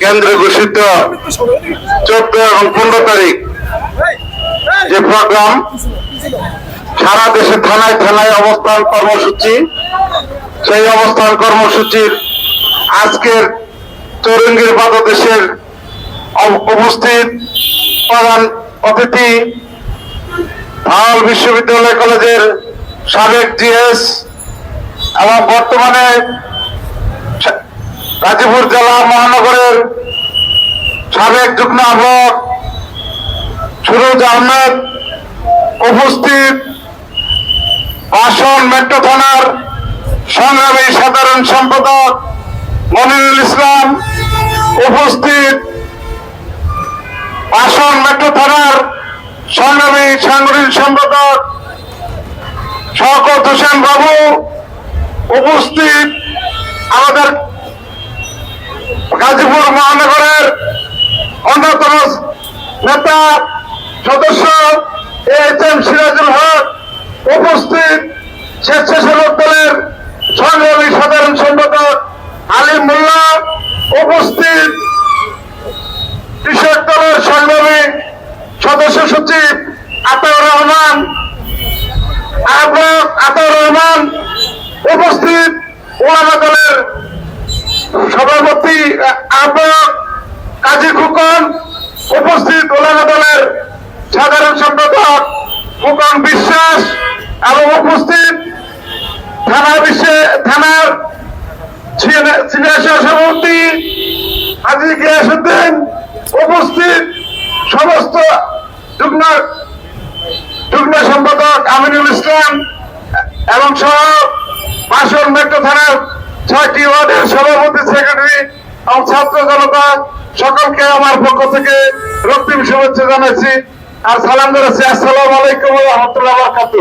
কেন্দ্রে ঘোষিত চোদ্দ এবং পনেরো তারিখ যে প্রোগ্রাম সারা দেশে থানায় থানায় অবস্থান কর্মসূচি, সেই অবস্থান কর্মসূচির আজকের চৌরঙ্গীর বাংলাদেশের উপস্থিত প্রধান অতিথি ভাওয়াল বিশ্ববিদ্যালয় কলেজের সাবেক জিএস এবং বর্তমানে গাজীপুর জেলা মহানগরের সাবেক যুগ্ম আহ্বায়ক সুরজ আহমেদ উপস্থিত আসন মেট্রো থানার সংগ্রামী সাধারণ সম্পাদক মনিরুল ইসলাম উপস্থিত আসন মেট্রো থানার সংগ্রামী সাংগঠনিক সম্পাদক শওকত হোসেন বাবু উপস্থিত আমাদের গাজীপুর মহানগরের অন্যতম নেতা সদস্য এইচ এম সিরাজুল হক উপস্থিত স্বেচ্ছাসেবক দলের সংগ্রামী সাধারণ সম্পাদক আলিম মোল্লা উপস্থিত কৃষক দলের সংগ্রামী সদস্য সচিব আতাউর রহমান, আহ্বায়ক আতাউর রহমান উপস্থিত ওলামা দলের সভাপতি আহ, আহ্বায়ক কাজী খুকন উপস্থিত ওলামা দলের সাধারণ সম্পাদক ফুকন বিশ্বাস এবং উপস্থিত থানা বিশ্বে থানার সভাপতি হাজি গিয়াসুদ্দিন উপস্থিত সমস্ত যুগ্ম যুগ্ম সম্পাদক আমিনুল ইসলাম এবং সহ বাসন মেট্রো থানার ছয়টি ওয়ার্ডের সভাপতি সেক্রেটারি এবং ছাত্র জনতা, সকলকে আমার পক্ষ থেকে রক্তিম শুভেচ্ছা জানাচ্ছি। আর সালাম করেছি আসসালাম আলাইকুম রহমতুল্লাহ